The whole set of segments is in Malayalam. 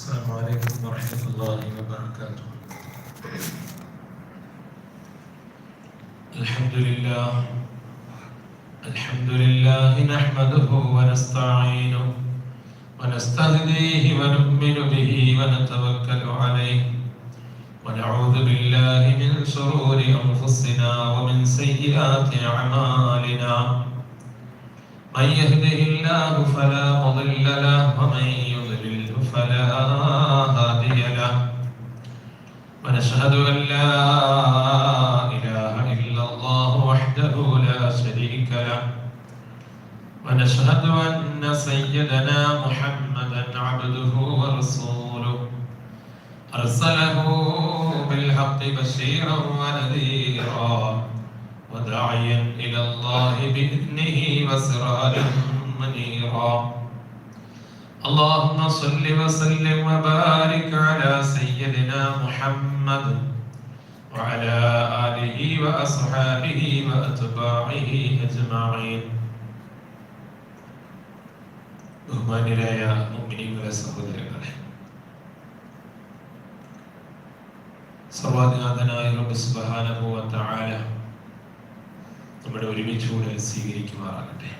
السلام عليكم ورحمة الله وبركاته. الحمد لله. الحمد لله نحمده ونستعينه ونستهديه ونؤمن به ونتوكل عليه. ونعوذ بالله من شرور أنفسنا ومن سيئات أعمالنا. من يهده الله فلا مضل له ومن فلا هادي له. ونشهد أن لا إله إلا الله وحده لا شريك له. ونشهد أن سيدنا محمدا عبده ورسوله. أرسله بالحق بشيرا ونذيرا وداعيا إلى الله بإذنه وسراجا منيرا. اللهم صل وسلم وبارك على سيدنا محمد وعلى آله وأصحابه وأتباعه أجمعين ബഹുമാന്യരായ മുമ്മിനികളെ സഹോദരങ്ങളെ സർവാധിനാഥനായ റബ്ബ് സുബ്ഹാനഹു വ തആല നമ്മുടെ ഒരുമിച്ചുകൂടെ സ്വീകരിക്കുമാറാകട്ടെ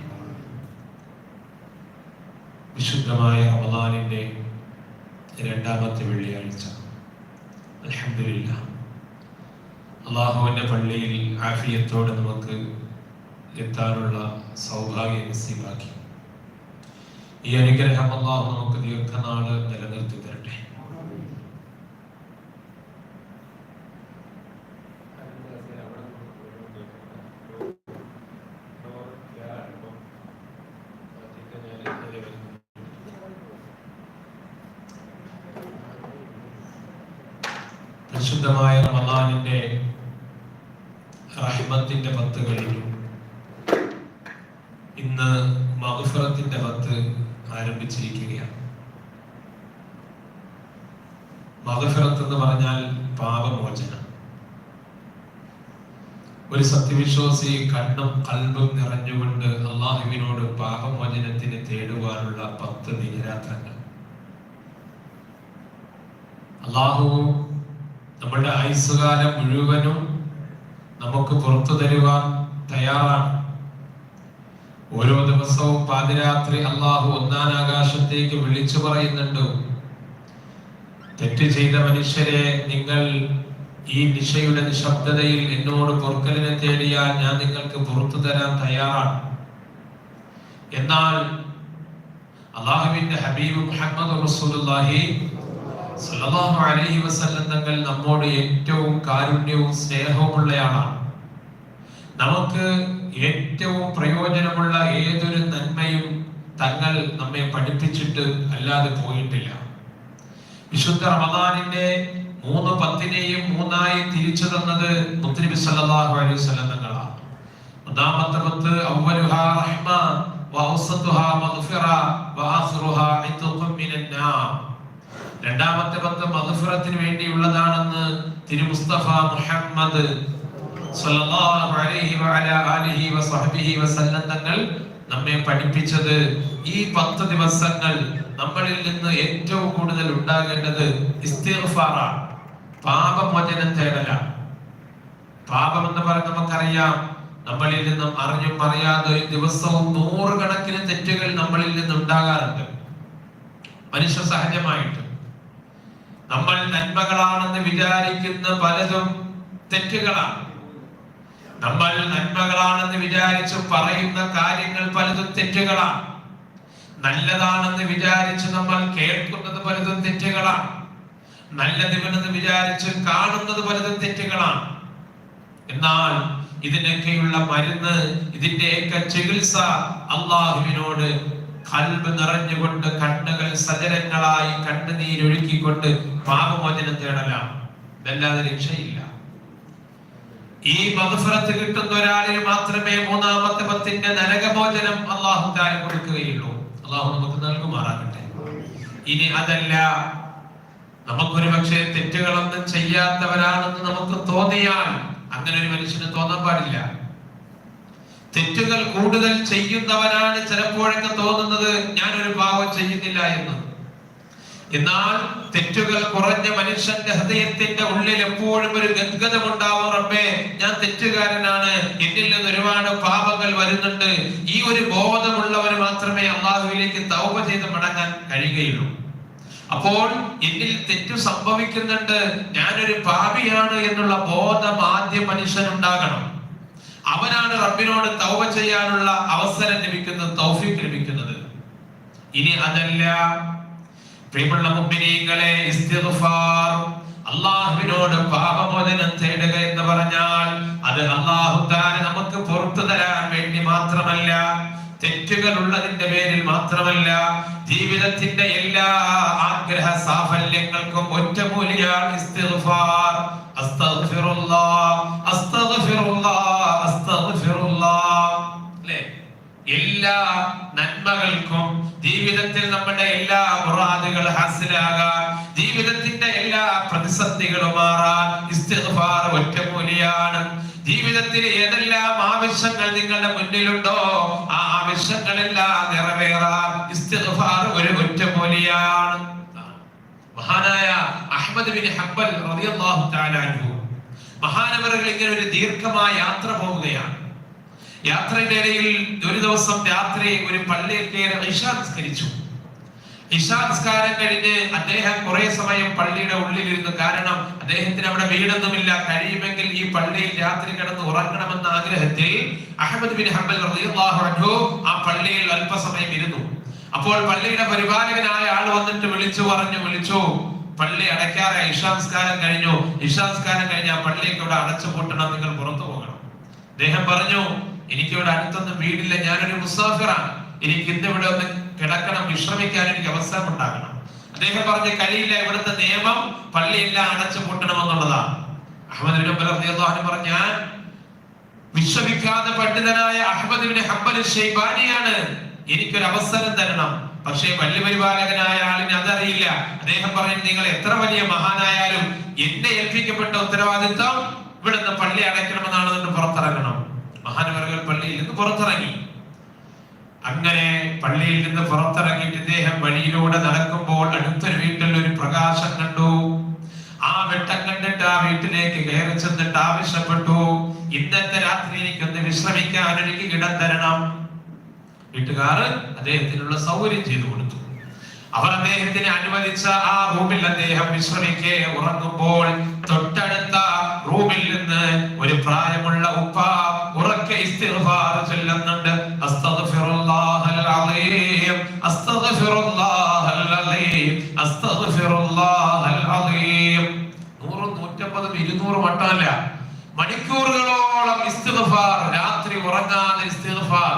വിശുദ്ധമായ റമദാനിന്റെ രണ്ടാമത്തെ വെള്ളിയാഴ്ച. അലഹമില്ല അള്ളാഹുവിന്റെ പള്ളിയിൽ ആഫിയത്തോടെ നമുക്ക് എത്താനുള്ള സൗഭാഗ്യം നസീബാക്കി. ഈ അനുഗ്രഹം അള്ളാഹു നമുക്ക് ദീർഘനാൾ നിലനിർത്തി തരട്ടെ. റമദാനിന്റെ റഹ്മത്തിന്റെ പത്ത് കഴിഞ്ഞു. ഇന്ന് മഹുഫറത്തിന്റെ പത്ത് ആരംഭിച്ചിരിക്കുകയാണ്. മഹുഫറത്ത് എന്ന് പറഞ്ഞാൽ പാപമോചനം. ഒരു സത്യവിശ്വാസി കണ്ണും കൽബും നിറഞ്ഞുകൊണ്ട് അള്ളാഹുവിനോട് പാപമോചനത്തിന് തേടുവാനുള്ള പത്ത് ദിനരാത്രങ്ങൾ. അള്ളാഹു നമ്മുടെ ആയുസ്സുകാലം മുഴുവനും നമുക്ക് പുറത്തു തരുവാൻ തയ്യാറാണ്. ഓരോ ദിവസവും പാതിരാത്രി അള്ളാഹു ഒന്നാം ആകാശത്തേക്ക് വിളിച്ചു പറയുന്നുണ്ട്. തെറ്റ് ചെയ്ത മനുഷ്യരെ നിങ്ങൾ ഈ നിശയുടെ നിശബ്ദതയിൽ എന്നോട് പൊറുക്കലിനെ തേടിയാൽ ഞാൻ നിങ്ങൾക്ക് പുറത്തു തരാൻ തയ്യാറാണ്. എന്നാൽ അള്ളാഹുവിന്റെ ഹബീബ് മുഹമ്മദ് റസൂലുള്ളാഹി സല്ലല്ലാഹു അലൈഹി വസല്ലം തങ്ങൾ നമ്മോട് ഏറ്റവും കാരുണ്യവും സ്നേഹവുമുള്ളയാളാണ്. നമുക്ക് ഏറ്റവും പ്രയോജനമുള്ള ഏതൊരു നന്മയും തങ്ങൾ നമ്മെ പഠിപ്പിച്ചിട്ട് അല്ലാതെ പോയിട്ടില്ല. വിശുദ്ധ റമദാനിന്റെ മൂന്ന് പത്തിനെയും മൂന്നായി തിരിച്ചു തന്നത് മുത്തനബി സല്ലല്ലാഹു അലൈഹി വസല്ലം തങ്ങളാണ്. ഒന്നാമത്തെ പത്ത് അവലുഹാ റഹ്മ വഔസതുഹാ മഗ്ഫിറ വആഖിറുഹാ ഇത്ഖും രണ്ടാമത്തെ പത്ത് മധുഫുറത്തിന് വേണ്ടിയുള്ളതാണെന്ന് തിരു മുസ്തഫ മുഹമ്മദ് തങ്ങൾ നമ്മെ പഠിപ്പിച്ചത് ഈ പത്ത് ദിവസങ്ങൾ നമ്മളിൽ നിന്ന് ഏറ്റവും കൂടുതൽ ഉണ്ടാകേണ്ടത് ഇസ്തിഗ്ഫാറാണ് പാപമോചനം തേടലാണ്. പാപം എന്ന് പറഞ്ഞ നമുക്കറിയാം നമ്മളിൽ നിന്നും അറിഞ്ഞും അറിയാതെ ദിവസവും നൂറുകണക്കിന് തെറ്റുകൾ നമ്മളിൽ നിന്ന് ഉണ്ടാകാറുണ്ട്. മനുഷ്യ സഹജമായിട്ട്. നമ്മൾ നന്മകളാണെന്ന് വിചാരിക്കുന്ന പലതും തെറ്റുകളാണ്. നമ്മൾ നന്മകളാണെന്ന് വിചാരിച്ച് പറയുന്ന കാര്യങ്ങൾ പലതും തെറ്റുകളാണ്. നല്ലതാണെന്ന് വിചാരിച്ച് നമ്മൾ കേൾക്കുന്നത് പലതും തെറ്റുകളാണ്. നല്ല നല്ലതിവനെന്ന് വിചാരിച്ച് കാണുന്നത് പലതും തെറ്റുകളാണ്. എന്നാൽ ഇതിനൊക്കെയുള്ള മരുന്ന് ഇതിന്റെയൊക്കെ ചികിത്സ അള്ളാഹുവിനോട് കൽബ് നിറഞ്ഞുകൊണ്ട് കണ്ണുകൾ സജരങ്ങളായി കണ്ണുനീരൊഴുക്കിക്കൊണ്ട് പാപമോചനം തേടലാണ്. ഇതല്ലാതെ രക്ഷയില്ല. ഈ മധുഫറത്ത് കിട്ടുന്ന ഒരാളിന് മാത്രമേ മൂന്നാമത്തെ പത്തിന്റെ നരകമോചനം അള്ളാഹു താരം കൊടുക്കുകയുള്ളൂ. അള്ളാഹു നമുക്ക് നൽകുമാറാകട്ടെ. ഇനി അതല്ല. നമുക്കൊരു പക്ഷേ തെറ്റുകളൊന്നും ചെയ്യാത്തവരാണെന്ന് നമുക്ക് തോന്നിയാൽ അങ്ങനെ ഒരു മനുഷ്യന് തോന്നാൻ പാടില്ല. തെറ്റുകൾ കൂടുതൽ ചെയ്യുന്നവനാണ് ചിലപ്പോഴൊക്കെ തോന്നുന്നത് ഞാനൊരു പാവം ചെയ്യുന്നില്ല എന്ന്. എന്നാൽ തെറ്റുകൾ കുറഞ്ഞ മനുഷ്യന്റെ ഹൃദയത്തിന്റെ ഉള്ളിൽ എപ്പോഴും ഒരു ഗദ്ഗതം ഉണ്ടാവും റബ്ബേ ഞാൻ തെറ്റുകാരനാണ്. എന്നിൽ നിന്ന് ഒരുപാട് പാപങ്ങൾ വരുന്നുണ്ട്. ഈ ഒരു ബോധമുള്ളവന് മാത്രമേ അള്ളാഹുവിലേക്ക് തൗപ ചെയ്ത് മടങ്ങാൻ കഴിയുകയുള്ളൂ. അപ്പോൾ എന്നിൽ തെറ്റു സംഭവിക്കുന്നുണ്ട്. ഞാനൊരു പാപിയാണ് എന്നുള്ള ബോധം ആദ്യം മനുഷ്യനുണ്ടാകണം. അവനാണ് റബ്ബിനോട് തൗബ ചെയ്യാനുള്ള അവസരം ലഭിക്കുന്നത് തൗഫീഖ് ലഭിക്കുന്നത്. ഇനി അതല്ല. പ്രിയമുള്ള മുമ്പിനീങ്ങളെ ഇസ്തിഗ്ഫാർ. അള്ളാഹുവിനോട് പാപമോചനം തേടുക എന്ന് പറഞ്ഞാൽ അത് അള്ളാഹു താൻ നമുക്ക് പുറത്തു തരാൻ വേണ്ടി മാത്രമല്ല തെറ്റുകൾ ഉള്ളതിന്റെ പേരിൽ മാത്രമല്ല ജീവിതത്തിന്റെ എല്ലാ ആഗ്രഹ സാഫല്യങ്ങൾക്കും ഒറ്റമൂലിയാണ് ഇസ്തിഗ്ഫാർ. അസ്തഗ്ഫിറുല്ലാഹ് അസ്തഗ്ഫിറുല്ലാഹ് എല്ലാ നന്മകൾക്കും ജീവിതത്തിൽ നമ്മുടെ എല്ലാ മുറാദുകൾ ഹാസിലാകാൻ ജീവിതത്തിന്റെ എല്ലാ പ്രതിസന്ധികളും മാറാൻ ഇസ്തിഗ്ഫാർ ഒറ്റമൂലിയാണ്. ജീവിതത്തിൽ ഏതെല്ലാം ആവശ്യങ്ങൾ നിങ്ങളുടെ മുന്നിലുണ്ടോ ആ ആവശ്യങ്ങളെല്ലാം നിറവേറാൻ ഇസ്തിഗ്ഫാർ ഒരു ഒറ്റമൂലിയാണ്. മഹാനായ അഹമ്മദ് ബിൻ ഹബ്ബൽ റളിയല്ലാഹു തആല അൻഹു മഹാനവറുകൾ ഇങ്ങനെ ഒരു ദീർഘമായ യാത്ര പോവുകയാണ്. യാത്രയുടെ ഇടയിൽ ഒരു ദിവസം രാത്രി ഒരു പള്ളിയിൽ കയറി ഇഷാസ്കരിച്ചു നിസ്കരിച്ചു. ഇഷാ നിസ്കാരം കഴിഞ്ഞ് അദ്ദേഹം കുറെ സമയം പള്ളിയുടെ ഉള്ളിലിരുന്നു. കാരണം അദ്ദേഹത്തിന് അവിടെ വീടൊന്നുമില്ല. കഴിയുമെങ്കിൽ ഈ പള്ളിയിൽ രാത്രി കിടന്ന് ഉറങ്ങണമെന്ന ആഗ്രഹത്തിൽ അഹമ്മദ് ബിൻ ഹംബൽ അൻഹു ആ പള്ളിയിൽ അല്പസമയം ഇരുന്നു. അപ്പോൾ പള്ളിയുടെ പരിപാലകനായ ആൾ വന്നിട്ട് വിളിച്ചു പറഞ്ഞു വിളിച്ചു പള്ളി അടയ്ക്കാതെ ഇഷാംസ്കാരം കഴിഞ്ഞു. ഇഷാംസ്കാരം കഴിഞ്ഞ് ആ പള്ളിയൊക്കെ ഇവിടെ അടച്ചു പൂട്ടണം നിങ്ങൾ പുറത്തു പോകണം. അദ്ദേഹം പറഞ്ഞു എനിക്ക് ഇവിടെ അടുത്തൊന്നും വീടില്ല. ഞാനൊരു മുസാഫിറാണ്. എനിക്ക് ഇന്ന് ഇവിടെ ഒന്ന് കിടക്കണം വിശ്രമിക്കാൻ എനിക്ക് അവസരം ഉണ്ടാകണം. അദ്ദേഹം പറഞ്ഞ കഴിയില്ല ഇവിടുത്തെ നിയമം പള്ളിയെല്ലാം അടച്ചു പൂട്ടണമെന്നുള്ളതാണ്. അഹമ്മദ് പറഞ്ഞു പണ്ഡിതനായ അഹമ്മദ് ഷെയ്ബാനിയാണ് എനിക്കൊരു അവസരം തരണം. പക്ഷേ പള്ളി പരിപാലകനായ ആളിന് അതറിയില്ല. അദ്ദേഹം പറഞ്ഞു നിങ്ങൾ എത്ര വലിയ മഹാനായാലും എന്നെ ഏൽപ്പിക്കപ്പെട്ട ഉത്തരവാദിത്വം ഇവിടുന്ന് പള്ളി അടയ്ക്കണമെന്നാണ് പുറത്തിറങ്ങണം. മഹാനവറുകൾ പള്ളിയിൽ നിന്ന് പുറത്തിറങ്ങി. അങ്ങനെ പള്ളിയിൽ നിന്ന് പുറത്തിറങ്ങിയിട്ട് ഇദ്ദേഹം വഴിയിലൂടെ നടക്കുമ്പോൾ അടുത്തൊരു വീട്ടിൽ ഒരു പ്രകാശം കണ്ടു. ആ വെട്ടം കണ്ടിട്ട് ആ വീട്ടിലേക്ക് കയറി ചെന്നിട്ട് ആവശ്യപ്പെട്ടു ഇന്നത്തെ രാത്രി എനിക്കൊന്ന് വിശ്രമിക്കാൻ എനിക്ക് ഇടം തരണം. വീട്ടുകാർ അദ്ദേഹത്തിനുള്ള സൗകര്യം ചെയ്തു കൊടുത്തു. അവർ അദ്ദേഹത്തിന് അനുവദിച്ച ആ റൂമിൽ അദ്ദേഹം വിശ്രമിക്കെ ഉറങ്ങുമ്പോൾ തൊട്ടടുത്ത റൂമിൽ നിന്ന് ഒരു പ്രായമുള്ള ഉപ്പ ഇസ്തിഗ്ഫാർ ചൊല്ലുന്നുണ്ട്. അലീം അലീം അലീം നൂറും നൂറ്റമ്പതും ഇരുന്നൂറ് വട്ടമല്ല. മണിക്കൂറുകളോളം ഇസ്തിഗ്ഫാർ രാത്രി ഉറങ്ങാതെ ഇസ്തിഗ്ഫാർ.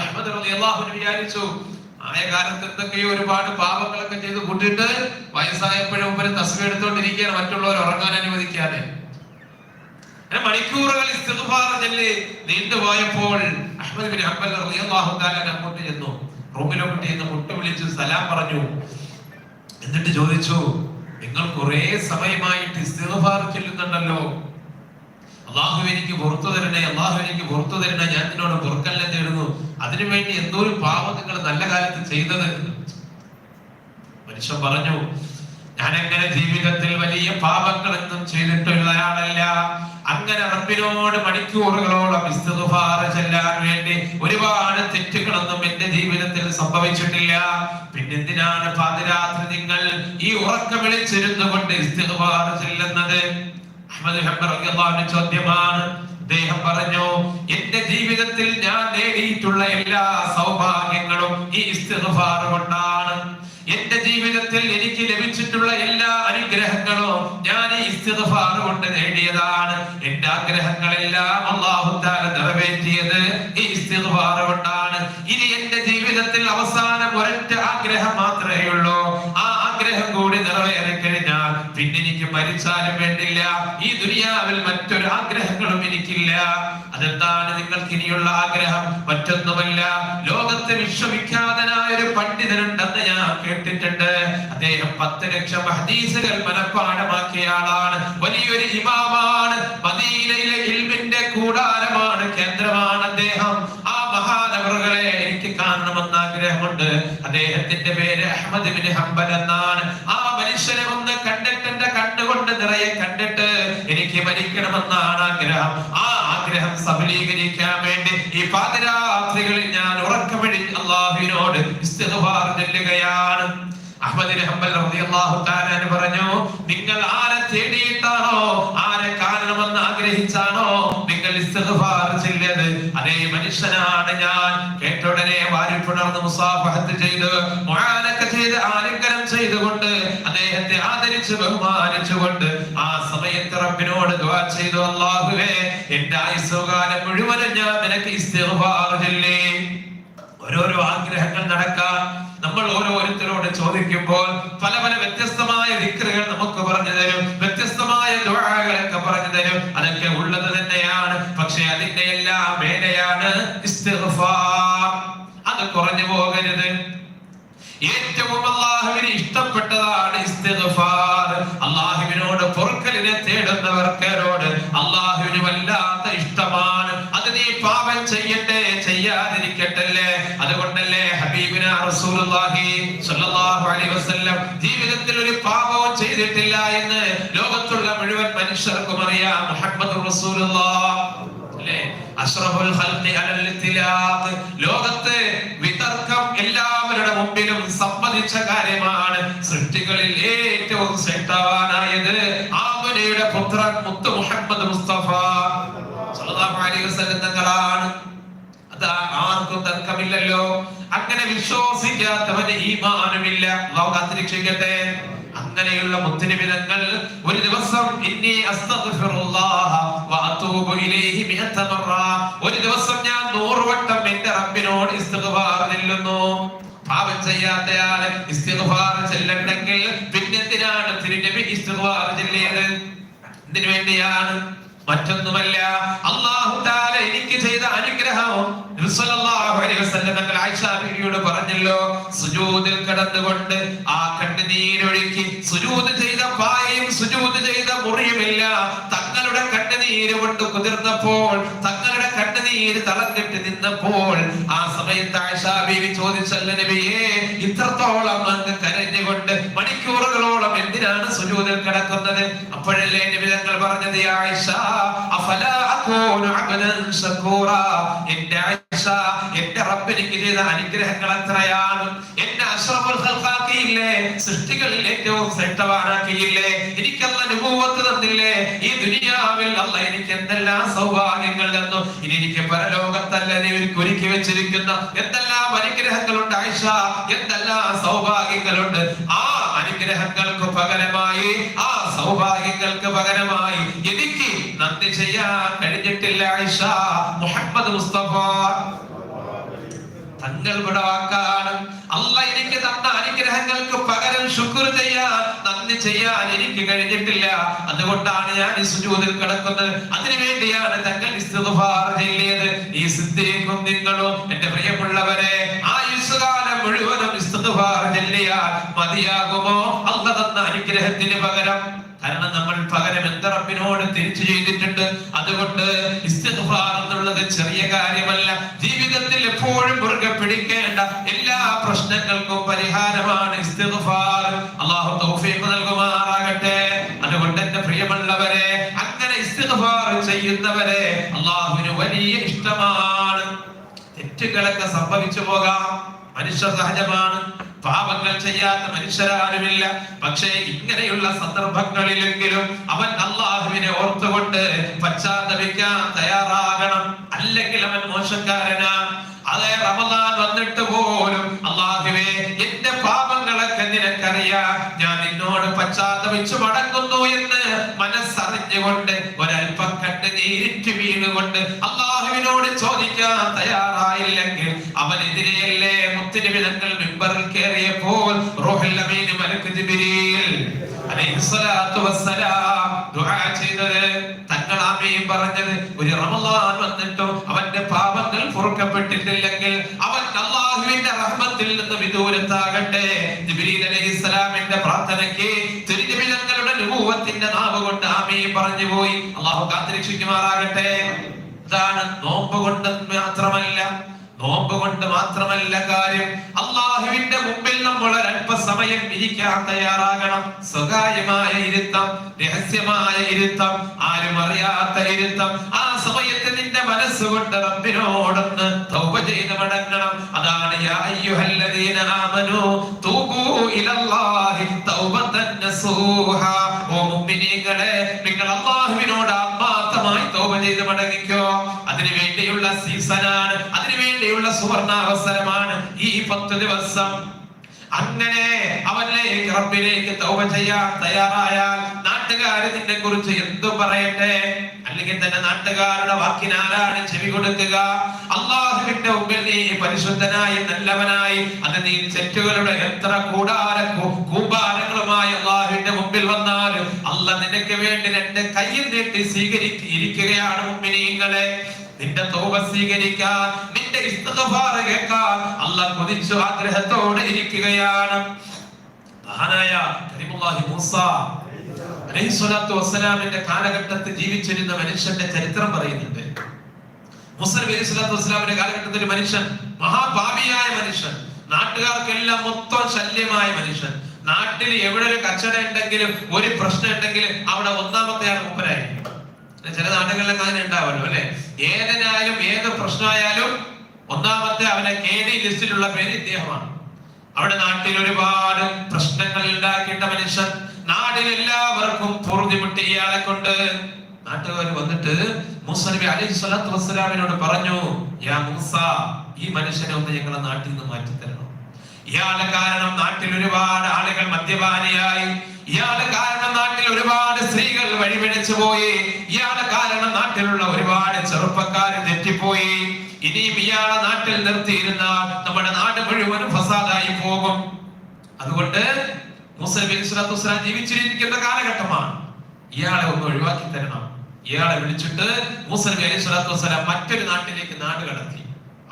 അഹ്മദ് റളിയല്ലാഹു വിചാരിച്ചു ആയ കാലത്ത് എന്തൊക്കെയോ ഒരുപാട് പാപങ്ങളൊക്കെ ചെയ്ത് കൂട്ടിയിട്ട് വയസ്സായപ്പോഴും തസ്മ എടുത്തോണ്ടിരിക്കുകയാണ് മറ്റുള്ളവർ ഉറങ്ങാൻ അനുവദിക്കാതെ. മണിക്കൂറുകൾ ഇസ്തിഗ്ഫാർ ചൊല്ലി നീണ്ടുപോയപ്പോൾ അഹ്മദ് ബിൻ ഹംബൽ റളിയല്ലാഹു തആല അങ്ങോട്ട് ചെന്നു. റൂമിലോട്ട് ചെന്ന് മുട്ട വിളിച്ചു സലാം പറഞ്ഞു. എന്നിട്ട് ചോദിച്ചു നിങ്ങൾ കുറെ സമയമായിട്ട് ഇസ്തിഗ്ഫാർ ചൊല്ലുന്നുണ്ടല്ലോ. അള്ളാഹു എനിക്ക് പുറത്തു തരണേ അള്ളാഹു എനിക്ക് പുറത്തു തരണേ ഞാൻ നിന്നോട് പുറക്കല്ല തേടുന്നു. അതിനുവേണ്ടി എന്തോ ഒരു പാപം നിങ്ങൾ നല്ല കാലത്ത് ചെയ്തത്. മനുഷ്യൻ പറഞ്ഞു ഞാൻ എങ്ങനെ ജീവിതത്തിൽ വലിയ പാപങ്ങളൊന്നും ചെയ്തിട്ടുള്ള ആളല്ല അങ്ങനെ റബ്ബിനോട് മണിക്കൂറുകളോളം ഇസ്തിഗ്ഫാർ ചെല്ലാൻ വേണ്ടി ഒരുപാട് തെറ്റുകളൊന്നും എന്റെ ജീവിതത്തിൽ സംഭവിച്ചിട്ടില്ല. പിന്നെന്തിനാണ് പാതിരാത്രി നിങ്ങൾ ഈ ഉറക്കം വിളിച്ചിരുന്നു കൊണ്ട് ഇസ്തിഗ്ഫാർ ചെല്ലുന്നത് ഹംബർ റളിയല്ലാഹു ചോദ്യമാണ്. അദ്ദേഹം പറഞ്ഞു എന്റെ ജീവിതത്തിൽ ഞാൻ നേടിയിട്ടുള്ള എല്ലാ സൗഭാഗ്യങ്ങളും ഈ ഇസ്തിഗ്ഫാർ കൊണ്ടാണ്. എന്റെ ജീവിതത്തിൽ എനിക്ക് ലഭിച്ചിട്ടുള്ള എല്ലാ അനുഗ്രഹങ്ങളും ഞാൻ ഇസ്തിഗ്ഫാർ കൊണ്ട് നേടിയതാണ്. എന്റെ ആഗ്രഹങ്ങളെല്ലാം അല്ലാഹു നിറവേറ്റിയത് ഈ ഇസ്തിഗ്ഫാർ കൊണ്ടാണ്. ഇനി എന്റെ ജീവിതത്തിൽ അവസാനം ഒരൊറ്റ ആഗ്രഹം മാത്രമേ ഉള്ളൂ. ആ ആഗ്രഹം കൂടി നിറവേറി കഴിഞ്ഞാൽ പിന്നെ എനിക്ക് മരിച്ചാലും വേണ്ടില്ല. ഈ ദുനിയാവിൽ മറ്റൊരു ആഗ്രഹങ്ങളും എനിക്കില്ല അതെന്താണ് നിങ്ങൾക്ക് ഇനിയുള്ള ആഗ്രഹം? മറ്റൊന്നുമല്ല. ലോകത്തെ വിശ്വവിഖ്യാതനായ ഒരു പണ്ഡിതനുണ്ടെന്ന് ഞാൻ കേട്ടിട്ടുണ്ട്. അദ്ദേഹം പത്ത് ലക്ഷം ഹദീസുകൾ മനഃപ്പാഠമാക്കിയ ആളാണ്. വലിയൊരു ഇമാമാണ്. മദീനയിലെ ഇൽമിന്റെ കൂടാരമാണ് കേന്ദ്രമാണ് അദ്ദേഹം. ആ മഹാനവറുകളെ എനിക്ക് കാണണമെന്ന് ആഗ്രഹമുണ്ട്. അദ്ദേഹത്തിന്റെ പേര് അഹമ്മദ് ബിൻ ഹംബൽ എന്നാണ്. ആ മനുഷ്യനെ ഒന്ന് കണ്ടിട്ട് എന്റെ കണ്ണുകൊണ്ട് നിറയെ കണ്ടിട്ട് എനിക്ക് മരിക്കണമെന്നാണ് ആഗ്രഹം. ആ ആഗ്രഹം സഫലീകരിക്കാൻ വേണ്ടി ഈ പാതിരാത്രികളിൽ ഞാൻ ഉറക്കമിഴി അള്ളാഹുവിനോട് ചൊല്ലുകയാണ്. അഹ്മദ് ബിൻ ഹംബൽ റളിയല്ലാഹു പറഞ്ഞു നിങ്ങൾ ആരെ തേടിയിട്ടാണോ? ആരെ കാണണമെന്ന് ആഗ്രഹിച്ചാണോ നിങ്ങൾ ഇസ്തിഗ്ഫാർ ചൊല്ലിയത്? അതേ മനുഷ്യനാണ് ഞാൻ. കേട്ടുടനെ വാരിപ്പുണർന്ന് മുസാഫഹത്ത് ചെയ്ത് മുആനക്ക ചെയ്ത് ആലിംഗനം ചെയ്തുകൊണ്ട് അദ്ദേഹത്തെ ആദരിച്ച് ബഹുമാനിച്ചുകൊണ്ട് റബ്ബിനോട് ദുആ ചെയ്തു അല്ലാഹുവേ എന്റെ ആയുസ്സുകാലം മുഴുവനും ഞാൻ നിനക്ക് ഇസ്തിഗ്ഫാർ ചൊല്ലി. ഓരോരോ ആഗ്രഹങ്ങൾ നടക്കാൻ നമ്മൾ ഓരോരുത്തരോട് ചോദിക്കുമ്പോൾ പല പല വ്യത്യസ്തമായ ദിക്റുകൾ നമുക്ക് പറഞ്ഞു തരും വ്യത്യസ്തമായ ദുആകളൊക്കെ പറഞ്ഞു തരും. അതൊക്കെ ഉള്ളത് തന്നെയാണ് പക്ഷെ അതിന്റെ എല്ലാം മേലെയാണ് ഇസ്തിഗ്ഫാർ. അത് കുറഞ്ഞു പോകരുത്. ഏറ്റവും അള്ളാഹുവിന് ഇഷ്ടപ്പെട്ടതാണ് ഇസ്തിഗ്ഫാർ. തേടുന്നവർക്കരോട് അള്ളാഹുവിന് വല്ലാത്ത ഇഷ്ടമാണ്. അത് നീ പാപം ചെയ്യട്ടെ ചെയ്യാതിരിക്കട്ടല്ലേ? അതുകൊണ്ടല്ലേ ഹബീബിന റസൂലുള്ളാഹി സ്വല്ലല്ലാഹു അലൈഹി വസല്ലം ജീവിതത്തിൽ ഒരു പാപവും ചെയ്തിട്ടില്ല എന്ന് ലോകത്തുള്ള മുഴുവൻ മനുഷ്യർക്കും അറിയാം. മുഹമ്മദ് റസൂലുള്ളാഹ്. അല്ലേ? അഷ്റഫുൽ ഖൽഖി അലൽ ഇത്തിലാഖ് ലോകത്തെ വിതർക്കം എല്ലാവരുടെ മുമ്പിലും സമ്മതിച്ച കാര്യമാണ്. സൃഷ്ടികളിൽ ഏറ്റവും ശ്രേഷ്ഠവാനായത് ആമനയുടെ പുത്രൻ മുത്ത് മുഹമ്മദ് മുസ്തഫ തങ്ങളാണ്. അത് ആർക്കും തർക്കമില്ലല്ലോ. അങ്ങനെ വിശ്വസിക്കാത്തവന് ഈമാനുമില്ല. അള്ളാഹു കാത്തിരക്ഷിക്കട്ടെ. അങ്ങനെയുള്ള മുത്തരവിധങ്ങൾ ഒരു ദിവസം ഒരു ദിവസം ഞാൻ നൂറുവട്ടം എന്റെ റബ്ബിനോട് ചെല്ലുന്നു. പാപം ചെയ്യാത്തയാളെ ചെല്ലണ്ടെങ്കിൽ പിന്നെന്തിനാണ് തിരുനബി ഇസ്തിഗ്ഫാർ ചെല്ലിയത്? എന്തിനു വേണ്ടിയാണ്? മറ്റൊന്നുമല്ല അള്ളാഹു താല എനിക്ക് ചെയ്ത അനുഗ്രഹം നബി സല്ലല്ലാഹു അലൈഹി വസല്ലം തങ്ങൾ പറഞ്ഞല്ലോ സുജൂതിൽ കിടന്നുകൊണ്ട് ആ കണ്ണുനീരൊഴുക്കി സുജൂത് ചെയ്ത പായയും സുജൂത് ചെയ്ത മുറിയുമില്ല. തങ്ങളുടെ കണ്ണുനീര് കൊണ്ട് കുതിർന്നപ്പോൾ തങ്ങളുടെ കണ്ണുനീര് തളം കെട്ടി നിന്നപ്പോൾ ആ സമയത്ത് ആയിഷാ ബീവി ചോദിച്ചല്ല നബിയേ ഇത്രത്തോളം അങ്ങ് കരഞ്ഞുകൊണ്ട് മണിക്കൂറുകളോളം എന്തിനാണ് സുജൂതിൽ കിടക്കുന്നത്? അപ്പോഴല്ലേ നബി പറഞ്ഞത് "യാ ആയിഷ അഫലാ അകൂനു ആയിഷ സൃഷ്ടികളിൽ ഏറ്റവും തന്നില്ലേ? ഈ ദുനിയാവിൽ സൗഭാഗ്യങ്ങൾ തന്നു? ഇനി എനിക്ക് പരലോകത്തല്ല നീ എനിക്ക് ഒരുക്കി വെച്ചിരിക്കുന്ന. എന്തെല്ലാം അനുഗ്രഹങ്ങളുണ്ട് ആയിഷ? എന്തെല്ലാം സൗഭാഗ്യങ്ങളുണ്ട്? ആ അനുഗ്രഹങ്ങൾക്ക് പകരമായി ആ സൗഭാഗ്യങ്ങൾക്ക് പകരമായി എനിക്ക് നന്ദി ചെയ്യാൻ കഴിഞ്ഞിട്ടില്ല ആയിഷ. മുഹമ്മദ് മുസ്തഫ. തങ്ങളുടെ വാക്കാണ് അല്ല എനിക്ക് തന്ന അനുഗ്രഹങ്ങൾക്ക് പകരം ശുക്ർ ചെയ്യാൻ നന്ദി ചെയ്യാൻ എനിക്ക് കഴിഞ്ഞിട്ടില്ല. അതുകൊണ്ടാണ് ഞാൻ ഈ കിടക്കുന്നത്. അതിനുവേണ്ടിയാണ് തങ്ങൾ ഇസ്തിഗ്ഫാർ ചൊല്ലിയത്. ഈ സിദ്ദീഖും നിങ്ങളും എന്റെ പ്രിയമുള്ളവരെ ആയുസ്സുകാലം മുഴുവനും ചൊല്ലിയാൽ മതിയാകുമോ? അല്ല തന്ന അനുഗ്രഹത്തിന് പകരം. കാരണം നമ്മൾ പകരം എന്ത് റബ്ബിനോട് തിരിച്ചു ചെയ്തിട്ടുണ്ട്? അതുകൊണ്ട് എന്നുള്ളത് ചെറിയ കാര്യമല്ല. ജീവിതത്തിൽ എപ്പോഴും മുറുകെ പിടിക്കേണ്ട എല്ലാ പ്രശ്നങ്ങൾക്കും പരിഹാരമാണ് അള്ളാഹു തൗഫീഖ് നൽകുമാറാകട്ടെ. അതുകൊണ്ട് എന്റെ പ്രിയമുള്ളവരെ അങ്ങനെ ചെയ്യുന്നവരെ അള്ളാഹുവിന് വലിയ ഇഷ്ടമാണ്. തെറ്റുകളൊക്കെ സംഭവിച്ചു പോകാം. മനുഷ്യ സഹജമാണ് പാപങ്ങൾ ചെയ്യാത്ത മനുഷ്യരാരുമില്ല. പക്ഷേ ഇങ്ങനെയുള്ള സന്ദർഭങ്ങളിലെങ്കിലും അവൻ അള്ളാഹുവിനെ ഓർത്തുകൊണ്ട് പശ്ചാത്തപിക്കാൻ തയ്യാറാകണം. അല്ലെങ്കിൽ അവൻ മോശക്കാരനാ. അതെ റമദാൻ വന്നിട്ട് പോലും അള്ളാഹുവേ എന്റെ പാപങ്ങളൊക്കെ നിനക്കറിയാം. ഞാൻ നിന്നോട് പശ്ചാത്തപിച്ചു മടങ്ങുന്നു എന്ന് മനസ്സറിഞ്ഞുകൊണ്ട് നേരിട്ട് വീണുകൊണ്ട് അള്ളാഹുവിനോട് ചോദിക്കാൻ തയ്യാറായില്ലെങ്കിൽ അവനെതിരെയല്ലേ മുത്തിനിവിധങ്ങൾ മിമ്പറിൽ കയറിയപ്പോൾ റൂഹുൽ അമീൻ മലക്ക് ദുആ ചെയ്തത്. തങ്ങൾ ആമീൻ പറഞ്ഞത്. ഒരു റമലാൻ വന്നിട്ടും അവന്റെ പാപങ്ങൾ പൊറുക്കപ്പെട്ടിട്ടില്ലെങ്കിൽ അവൻ അള്ളാഹുവിന്റെ റഹ്മത്തിൽ നിന്ന് വിദൂരത്താകട്ടെ. ജിബ്രീൽ അലൈഹിസ്സലാമിന്റെ പ്രാർത്ഥനയ്ക്ക് തിരുനബിതങ്ങളുടെ രൂപത്തിന്റെ നാവ് കൊണ്ട് ആമേ പറഞ്ഞു പോയി. അള്ളാഹു കാത്തിരക്ഷിക്കുമാറാകട്ടെ. അതാണ് നോമ്പ് കൊണ്ട് മാത്രമല്ല നോമ്പ് കൊണ്ട് മാത്രമല്ല കാര്യം. അള്ളാഹുവിന്റെ മുമ്പിൽ നമ്മൾ ഒരല്പസമയം ഇരിക്കാൻ തയ്യാറാകണം. സ്വകാര്യമായ ഇരുത്തം രഹസ്യമായ ഇരുത്തം ആരും അറിയാത്ത ഇരുത്തം. ആ നിന്റെ മനസ്സുകൊണ്ട് റബ്ബിനോടൊന്ന് തൗബ ചെയ്ത് മടങ്ങണം. അതാണ് യാ അയ്യുഹല്ലദീന ആമനൂ തൂബൂ ഇലല്ലാഹി നസൂഹ ഓ മുഅ്മിനീങ്ങളെ നിങ്ങൾ അല്ലാഹുവിനോട് ആത്മാർത്ഥമായി തൗബ ചെയ്ത് മടങ്ങിക്കോ. അതിനു വേണ്ടിയുള്ള സീസണാണ് അതിനു വേണ്ടിയുള്ള സുവർണാവസരമാണ് ഈ പത്ത് ദിവസം. അങ്ങനെ അവനിലേക്ക് റബ്ബിലേക്ക് തൗബ ചെയ്യാൻ തയ്യാറായാൽ നാട്ടുകാർ നിന്നെ കുറിച്ച് എന്തു പറയട്ടെ? അല്ലെങ്കിൽ തന്നെ നാട്ടുകാരുടെ വാക്കിന് ആരാണ് ചെവി കൊടുക്കുക? അള്ളാഹുവിന്റെ മുമ്പിൽ നീ പരിശുദ്ധനായി നല്ലവനായി അത് നീ തെറ്റുകളുടെ എത്ര കൂടാര കൂമ്പാരങ്ങളുമായി അള്ളാഹുവിന്റെ മുമ്പിൽ വന്നാലും അല്ല നിനക്ക് വേണ്ടി രണ്ട് കയ്യിൽ നീട്ടി സ്വീകരിക്കുകയാണ് മുമ്പിനീങ്ങളെ നിന്റെ തോപ സ്വീകരിക്കാൻ നിന്റെ ഇസ്തിഗ്ഫാർ കേൾക്കാൻ അള്ളാഹ് കൊതിച്ചു ആഗ്രഹത്തോടെ ഇരിക്കുകയാണ്. മഹാനായ കരീമുല്ലാഹി മൂസ അലൈഹി സ്വലാത്തു വസ്സലാമിന്റെ കാലഘട്ടത്തിൽ ജീവിച്ചിരുന്ന മനുഷ്യന്റെ ചരിത്രം പറയുന്നുണ്ട്. മുസ്ലിം നബി അലൈഹി സ്വലാത്തു വസ്സലാമിന്റെ കാലഘട്ടത്തിൽ മനുഷ്യൻ മഹാഭാവിയായ മനുഷ്യൻ നാട്ടുകാർക്കെല്ലാം മൊത്തം ശല്യമായ മനുഷ്യൻ. നാട്ടിൽ എവിടെ ഒരു കച്ചട ഉണ്ടെങ്കിലും ഒരു പ്രശ്നം ഉണ്ടെങ്കിലും അവിടെ ഒന്നാമത്തെ ആൾ മുപ്പരായിരിക്കും ചില നാടുകളിലൊക്കെ അങ്ങനെ ഉണ്ടാവുമല്ലോ അല്ലെ? ഏതിനായാലും ഏത് പ്രശ്നമായാലും ഒന്നാമത്തെ അവന്റെ കെ ലിസ്റ്റിലുള്ള പേര് ഇദ്ദേഹമാണ്. അവിടെ നാട്ടിൽ ഒരുപാട് പ്രശ്നങ്ങൾ ഉണ്ടാക്കിയിട്ട മനുഷ്യൻ നാടിൽ എല്ലാവർക്കും പൊറുതിമുട്ടി ഇയാളെ കൊണ്ട് നാട്ടുകാർ വന്നിട്ട് മൂസ നബി അലൈഹി വസ്സലാമിനോട് പറഞ്ഞു യാ മൂസ ഈ മനുഷ്യനെ ഒന്ന് ഞങ്ങളെ നാട്ടിൽ നിന്ന് മാറ്റി തരണം ഇയാളെ കാരണം നാട്ടിൽ ഒരുപാട് ആളുകൾ മദ്യപാനിയായി. ഇയാളെ കാരണം നാട്ടിൽ ഒരുപാട് സ്ത്രീകൾ വഴിപിഴച്ചു പോയി. ഇയാളെ കാരണം നാട്ടിലുള്ള ഒരുപാട് ചെറുപ്പക്കാർ തെറ്റിപ്പോയി. ഇനിയും ഇയാളെ നാട്ടിൽ നിർത്തിയിരുന്നാൽ നമ്മുടെ നാട് മുഴുവൻ ഫസാദായി പോകും. അതുകൊണ്ട് മുസ്ലിം ജീവിച്ചിരിക്കുന്ന കാലഘട്ടമാണ്. ഇയാളെ ഒന്ന് ഒഴിവാക്കി തരണം. ഇയാളെ വിളിച്ചിട്ട് മുസ്ലിം അലി സ്വലാത്തു വസ്സലാം മറ്റൊരു നാട്ടിലേക്ക് നാട് കടത്തി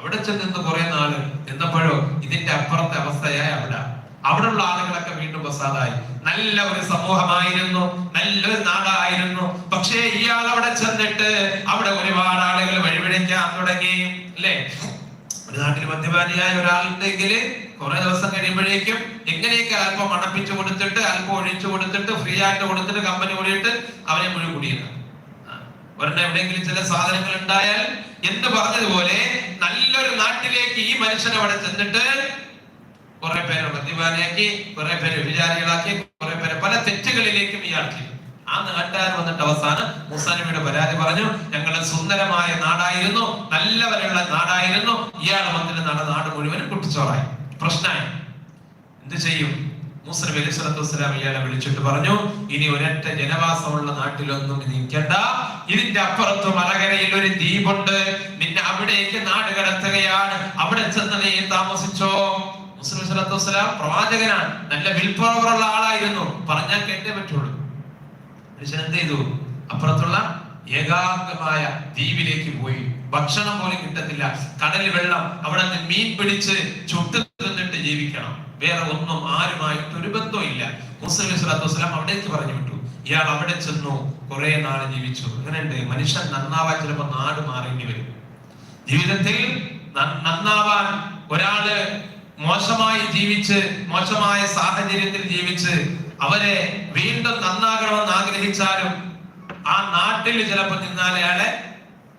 അവിടെ ചെന്ന് കുറെ നാൾ നിന്നപ്പോഴോ ഇതിന്റെ അപ്പുറത്തെ അവസ്ഥയായി അവിടെ. അവിടെയുള്ള ആളുകളൊക്കെ വീണ്ടും വസാദായി നല്ല ഒരു സമൂഹമായിരുന്നു നല്ലൊരു നാടായിരുന്നു. പക്ഷേ ഇയാൾ അവിടെ ചെന്നിട്ട് അവിടെ ഒരുപാട് ആളുകൾ വഴിപിടിക്കാൻ തുടങ്ങി അല്ലേ? ഒരു നാട്ടിൽ മദ്യപാനിയായ ഒരാളുണ്ടെങ്കിൽ കുറെ ദിവസം കഴിയുമ്പോഴേക്കും എങ്ങനെയൊക്കെ അല്പം അടപ്പിച്ചു കൊടുത്തിട്ട് അല്പം ഒഴിച്ചു കൊടുത്തിട്ട് ഫ്രീ ആയിട്ട് കൊടുത്തിട്ട് കമ്പനി കൂടിയിട്ട് അവനെ കുടിയാണ് ഒരെണ്ണം എവിടെയെങ്കിലും ചില സാധനങ്ങൾ ഉണ്ടായാൽ എന്ന് പറഞ്ഞതുപോലെ നല്ലൊരു നാട്ടിലേക്ക് ഈ മനുഷ്യൻ അവിടെ ചെന്നിട്ട് കുറെ പേരെ മദ്യപാനിയാക്കി കുറെ പേരെ വിചാരികളാക്കി കുറെ പേരെ പല തെറ്റുകളിലേക്കും ഇയാൾക്ക് ആ നാട്ടുകാർ വന്നിട്ട് അവസാനം മുസാനബിയുടെ പരാതി പറഞ്ഞു ഞങ്ങളുടെ സുന്ദരമായ നാടായിരുന്നു നല്ലവരുള്ള നാടായിരുന്നു. ഇയാൾ വന്നിട്ട് നട നാട് മുഴുവനും കുട്ടിച്ചോറായി. പ്രശ്നമായി എന്ത് ചെയ്യും? മൂസനബി അലൈഹി വിളിച്ചിട്ട് പറഞ്ഞു ഇനി ഒരൊറ്റ ജനവാസമുള്ള നാട്ടിലൊന്നും നിൽക്കണ്ട. ഇതിന്റെ അപ്പുറത്ത് മലകരയിൽ ഒരു ദ്വീപുണ്ട്. നിന്നെ അവിടേക്ക് നാട് കടത്തുകയാണ്. അവിടെ ചെന്ന് നീ താമസിച്ചോ. മുസ്ലിം സ്വലത്തു പ്രവാചകനാണ്. നല്ല വിൽപ്പവറുള്ള ആളായിരുന്നു. പറഞ്ഞാൽ കേട്ടേ പറ്റുള്ളൂ. മനുഷ്യൻ എന്ത് ചെയ്തു? അപ്പുറത്തുള്ള ഏകാന്തമായ ദ്വീപിലേക്ക് പോയി. ഭക്ഷണം പോലും കിട്ടത്തില്ല. കടലിൽ വെള്ളം അവിടെ നിന്ന് മീൻ പിടിച്ച് ചുട്ടു ജീവിക്കണം. വേറെ ഒന്നും ആരുമായിട്ട് ഒരു ബന്ധമില്ല മുസ്ലിം സ്വലാത്തു വസ്സലാം അവിടേക്ക് പറഞ്ഞു വിട്ടു. ഇയാൾ അവിടെ ചെന്നു കുറെ നാൾ ജീവിച്ചു. അങ്ങനെയുണ്ട് മനുഷ്യൻ നന്നാവാൻ ചിലപ്പോൾ നാട് മാറേണ്ടി വരും. ജീവിതത്തിൽ നന്നാവാൻ ഒരാൾ മോശമായി ജീവിച്ച് മോശമായ സാഹചര്യത്തിൽ ജീവിച്ച് അവരെ വീണ്ടും നന്നാകണമെന്ന് ആഗ്രഹിച്ചാലും ആ നാട്ടിൽ ചിലപ്പോൾ നിന്നാൽ അയാളെ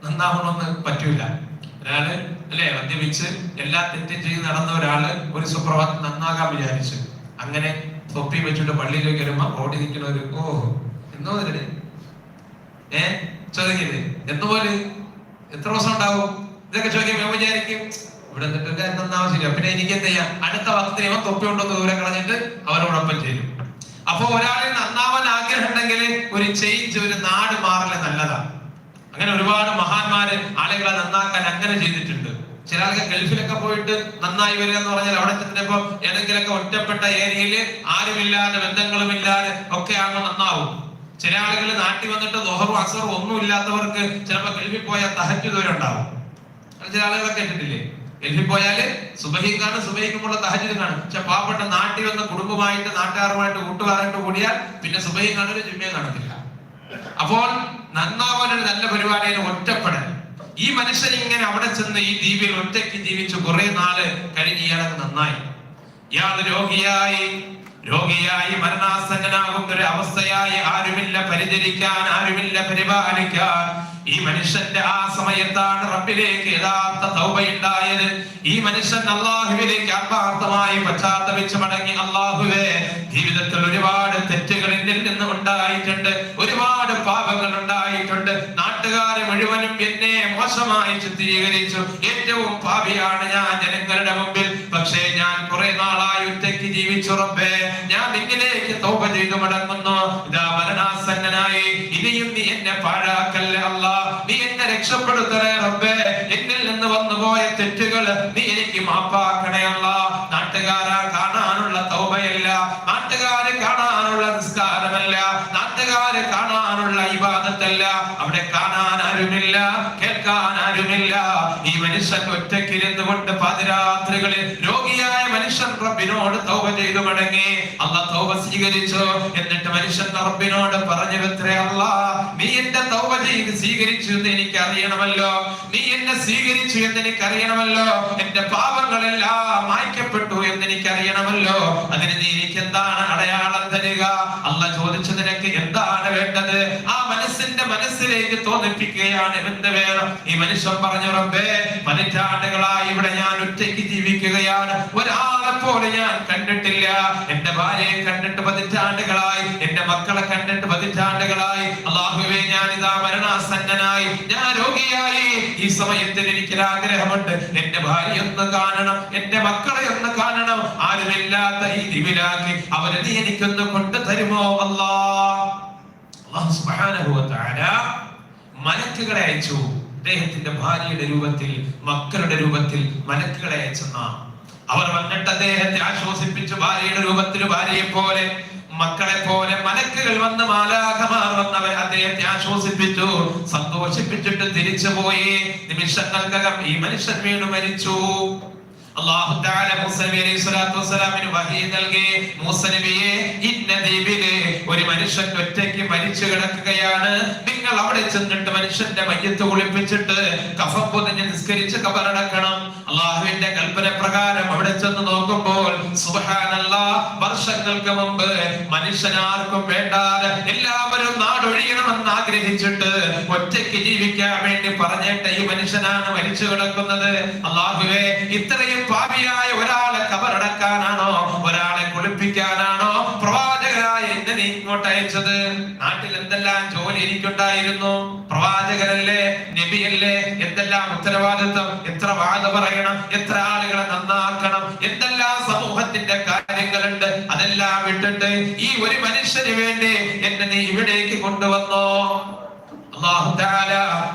നന്നാവണമെന്ന് പറ്റൂല. ഒരാൾ അല്ലെ? മദ്യപിച്ച് എല്ലാ തെറ്റും ചെയ്ത് നടന്ന ഒരാൾ ഒരു സുപ്രഭാതം നന്നാകാൻ വിചാരിച്ചു അങ്ങനെ തൊപ്പി വെച്ചിട്ട് പള്ളിയിലേക്ക് വരുമ്പോ റോഡിൽ നിൽക്കുന്നവര് ഓ എന്നോ ഇതിന് ഏ ചോദിക്കില്ലേ എന്തുപോലെ? എത്ര ദിവസം ഉണ്ടാവും? ഇതൊക്കെ ചോദിക്കുമ്പോ വിചാരിക്കും ഇവിടെ നിന്നിട്ട് ശരിയാ പിന്നെ എനിക്ക് എന്ത് ചെയ്യാം? അടുത്ത വസ്ത്രം ഇവൻ തൊപ്പി കൊണ്ടൊന്ന് ദൂരെ കളഞ്ഞിട്ട് അവരോടൊപ്പം ചേരും. അപ്പൊ ഒരാളിൽ നന്നാവാൻ ആഗ്രഹം ഉണ്ടെങ്കിൽ ഒരു ചേഞ്ച് ഒരു നാട് മാറൽ നല്ലതാണ് അങ്ങനെ ഒരുപാട് മഹാന്മാര് ആളുകളെ നന്നാക്കാൻ അങ്ങനെ ചെയ്തിട്ടുണ്ട്. ചില ആൾക്ക് ഗൾഫിലൊക്കെ പോയിട്ട് നന്നായി വരിക എന്ന് പറഞ്ഞാൽ അവിടെ ചെന്നപ്പോ ഏതെങ്കിലുമൊക്കെ ഒറ്റപ്പെട്ട ഏരിയയിൽ ആരുമില്ലാതെ ബന്ധങ്ങളുമില്ലാതെ ഒക്കെ ആകുമ്പോൾ നന്നാവും. ചില ആളുകൾ നാട്ടിൽ വന്നിട്ട് ദോഹറും അസറും ഒന്നും ഇല്ലാത്തവർക്ക് ചിലപ്പോ ഗൾഫിൽ പോയാൽ തഹജ് ദൂരം ഉണ്ടാവും. ചില ആളുകളൊക്കെ കേട്ടിട്ടില്ലേ? ഗൾഫിൽ പോയാൽ കാണും സുബഹിക്കുമ്പോൾ തഹജിദ് കാണും. പക്ഷെ പാവപ്പെട്ട നാട്ടിൽ വന്ന കുടുംബമായിട്ട് നാട്ടുകാരുമായിട്ട് കൂട്ടുകാരായിട്ട് കൂടിയാൽ പിന്നെ സുബഹി കാണും ജിമ്മയും കാണത്തില്ല. അപ്പോൾ നന്നാവാൻ ഒരു നല്ല പരിപാടിയിൽ ഒറ്റപ്പെടൽ. ഈ മനുഷ്യൻ ഇങ്ങനെ അവിടെ ചെന്ന് ഈ ദ്വീപിൽ ഒറ്റയ്ക്ക് ജീവിച്ച് കുറെ നാൾ കഴിഞ്ഞ് ഇയാളത് നന്നായി. ഇയാൾ രോഗിയായി. രോഗിയായി മരണാസന്നനാകുന്ന ഒരു അവസ്ഥയായി ആരുമില്ല പരിചരിക്കാൻ ആരുമില്ല പരിപാലിക്കാൻ. ഈ മനുഷ്യന്റെ ആ സമയത്താണ് റബ്ബിലേക്ക് യഥാർത്ഥ തൗബയുണ്ടായത്. ഈ മനുഷ്യൻ അള്ളാഹുവിലേക്ക് ആത്മാർത്ഥമായി പശ്ചാത്തപിച്ച് മടങ്ങി അള്ളാഹുവെ ജീവിതത്തിൽ ഒരുപാട് തെറ്റുകൾ എന്നിൽ നിന്ന് ഉണ്ടായിട്ടുണ്ട്. ഒരുപാട് പാപങ്ങൾ ഉണ്ടായിട്ടുണ്ട്. നാട്ടുകാരെ മുഴുവനും എന്നെ മോശമായി ചിത്രീകരിച്ചു. ഏറ്റവും പാപിയാണ് ഞാൻ ജനങ്ങളുടെ മുമ്പിൽ. പക്ഷേ ഞാൻ കുറെ നാളായി ഒറ്റയ്ക്ക് ജീവിച്ചുറപ്പേ ഞാൻ നിന്നിലേക്ക് തോപ ചെയ്തു മടങ്ങുന്നു. ഇതാ മരണാസന്നനായി ഇനിയും നീ എന്നെ പാഴാക്കല്ലേ അല്ല. നീ എന്നെ രക്ഷപ്പെടുത്തണേ റബ്ബേ. എന്നിൽ നിന്ന് വന്നുപോയ തെറ്റുകൾ നീ എനിക്ക് മാപ്പാക്കണേ അല്ല. നാട്ടുകാരാ കാണാനുള്ള തോപയല്ല നാട്ടുകാരെ കാണാനുള്ള നാട്ടുകാര് കാണാനുള്ള ഇബാദത്തല്ല അവിടെ കാണാൻ ആരുമില്ല കേൾക്കാൻ ആരുമില്ല. ഈ മനുഷ്യൻ ഒറ്റയ്ക്കിരുന്നു കൊണ്ട് പാതിരാത്രികളിൽ രോഗിയായ മനുഷ്യൻ റബ്ബിനോട് തൗബ ചെയ്തു മടങ്ങി. അല്ല തൗബ സ്വീകരിച്ചു? എന്നിട്ട് മനുഷ്യൻ റബ്ബിനോട് പറഞ്ഞു എത്രേ അല്ല നീ എന്റെ തൗബ ചെയ്ത് സ്വീകരിച്ചു എന്ന് എനിക്ക് അറിയണമല്ലോ നീ എന്നെ സ്വീകരിച്ചു എന്ന് എനിക്ക് അറിയണമല്ലോ എന്റെ പാപങ്ങളെല്ലാം മായ്ക്കപ്പെട്ടു എന്ന് എനിക്ക് അറിയണമല്ലോ അതിന് നീ എനിക്ക് എന്താണ് അടയാളം തരിക? അല്ല ചോദിച്ചു നിനക്ക് വേണ്ടത് ആ മനസ്സിന്റെ മനസ്സിലേക്ക് തോന്നിപ്പിക്കുകയാണ് എന്ത് വേണം ഈ മനുഷ്യൻ പറഞ്ഞു റബ്ബേ പതിറ്റാണ്ടുകളായി ഇവിടെ ഞാൻ ഒറ്റയ്ക്ക് ജീവിക്കുകയാണ്. ഒരാളെ പോലെ ഞാൻ കണ്ടിട്ടില്ല. എന്റെ ഭാര്യയെ കണ്ടിട്ട് പതിറ്റാണ്ടുകളായി. എന്റെ മക്കളെ കണ്ടിട്ട് പതിറ്റാണ്ടുകളായി. അള്ളാഹുവേ ഞാൻ ഇതാ മരണാസന്നനായി. ഞാൻ രോഗിയായി. ഈ സമയത്തിൽ എനിക്ക് ആഗ്രഹമുണ്ട്. എന്റെ ഭാര്യ ഒന്ന് കാണണം. എന്റെ മക്കളെ ഒന്ന് കാണണം. ആരുമില്ലാത്ത ഈ ദിവിലാക്കി അവരെ നീ എനിക്കൊന്ന് കൊണ്ടു തരുമോ അല്ലാ? മലക്കുകളെ അയച്ചു. അദ്ദേഹത്തിന്റെ ഭാര്യയുടെ രൂപത്തിൽ മക്കളുടെ രൂപത്തിൽ മലക്കുകളെ അയച്ചെന്ന. അവർ വന്നിട്ട് അദ്ദേഹത്തെ ആശ്വസിപ്പിച്ചു ഭാര്യയുടെ രൂപത്തിൽ ഭാര്യയെ പോലെ മക്കളെ പോലെ മലക്കുകൾ വന്ന് മാലാഖമാർ വന്നവർ അദ്ദേഹത്തെ ആശ്വസിപ്പിച്ചു. സന്തോഷിപ്പിച്ചിട്ട് തിരിച്ചു തിരിച്ചുപോയി. നിമിഷങ്ങൾക്കകം ഈ മനുഷ്യൻ വീണ് മരിച്ചു. അല്ലാഹു തആല മൂസ നബി അലൈഹി സ്വലാത്തു വസ്സലാമിന് വഹി നൽകി. മൂസ നബിയെ ഇന്ന ദ്വീപിൽ ഒരു മനുഷ്യൻ ഒറ്റയ്ക്ക് മരിച്ചു കിടക്കുകയാണ്. നിങ്ങൾ അവിടെ ചെന്നിട്ട് മനുഷ്യന്റെ മയ്യത്ത് കുളിപ്പിച്ചിട്ട് കഫം പൊതിഞ്ഞ് നിസ്കരിച്ച് കബറടക്കണം. അള്ളാഹുവിന്റെ കൽപ്പന പ്രകാരം അവിടെ ചെന്ന് നോക്കുമ്പോൾ സുബ്ഹാനല്ലാഹ് വർഷങ്ങൾക്ക് മുമ്പ് മനുഷ്യനാർക്കും വേണ്ടാതെ എല്ലാവരും നാടൊഴിയണമെന്ന് ആഗ്രഹിച്ചിട്ട് ഒറ്റയ്ക്ക് ജീവിക്കാൻ വേണ്ടി പറഞ്ഞിട്ട് ഈ മനുഷ്യനാണ് മരിച്ചു കിടക്കുന്നത്. അള്ളാഹുവെ ഇത്രയും പാപിയായ ഒരാളെ കബറടക്കാനാണോ? ഒരാളെ കുളിപ്പിക്കാനാണോ? പ്രവാചകരായ എന്നെ നീ ഇങ്ങോട്ട് അയച്ചത്? നാട്ടിൽ എന്തെല്ലാം ജോലി എനിക്കുണ്ടായിരുന്നു? പ്രവാചകരല്ലേ നബിയല്ലേ? എന്തെല്ലാം ഉത്തരവാദിത്വം? എത്ര വാദ പറയണം? എത്ര ആളുകളെ നന്നാക്കണം? എന്തെല്ലാം സമൂഹത്തിന്റെ കാര്യങ്ങളുണ്ട്? അതെല്ലാം വിട്ടിട്ട് ഈ ഒരു മനുഷ്യന് വേണ്ടി എന്നെ നീ ഇവിടേക്ക് കൊണ്ടുവന്നോ?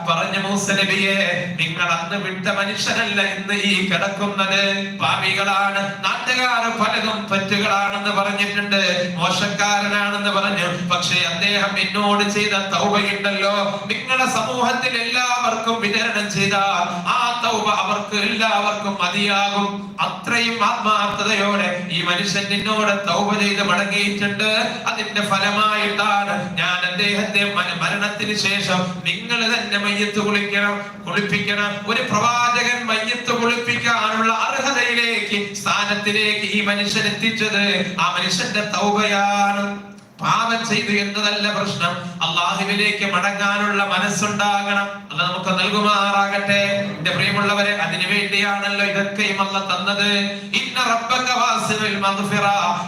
പറഞ്ഞു മൂസ നബിയെ നിങ്ങൾ അന്ന് വിട്ട മനുഷ്യനല്ല ഇന്ന് ഈ കിടക്കുന്നത്. പാപികളാണ് നാട്ടുകാർ പലതും പറ്റുകളാണെന്ന് പറഞ്ഞിട്ടുണ്ട്. മോശക്കാരനാണെന്ന് പറഞ്ഞു. പക്ഷേ അദ്ദേഹം എന്നോട് ചെയ്ത തൗബയുണ്ടല്ലോ. നിങ്ങളുടെ സമൂഹത്തിൽ എല്ലാവർക്കും വിതരണം ചെയ്ത ആ തൗബ അവർക്ക് എല്ലാവർക്കും മതിയാകും. അത്രയും ആത്മാർത്ഥതയോടെ ഈ മനുഷ്യൻ നിന്നോട് തൗബ ചെയ്ത് മടങ്ങിയിട്ടുണ്ട്. അതിന്റെ ഫലമായിട്ടാണ് ഞാൻ അദ്ദേഹത്തെ മര- മരണത്തിന് ശേഷം നിങ്ങൾ തന്നെ മയ്യത്ത് കുളിക്കണം കുളിപ്പിക്കണം. ഒരു പ്രവാചകൻ മയ്യത്ത് കുളിപ്പിക്കാനുള്ള അർഹതയിലേക്ക് സ്ഥാനത്തിലേക്ക് ഈ മനുഷ്യൻ എത്തിച്ചത്. ആ മനുഷ്യന്റെ തൗബയാണ്. പാപം ചെയ്തു എന്നതല്ല പ്രശ്നം. അള്ളാഹുവിലേക്ക് മടങ്ങാനുള്ള മനസ്സുണ്ടാകണം. അത് നമുക്ക് നൽകുമാറാകട്ടെ. എന്റെ പ്രിയമുള്ളവരെ അതിനു വേണ്ടിയാണല്ലോ ഇതൊക്കെയും അല്ല തന്നത്.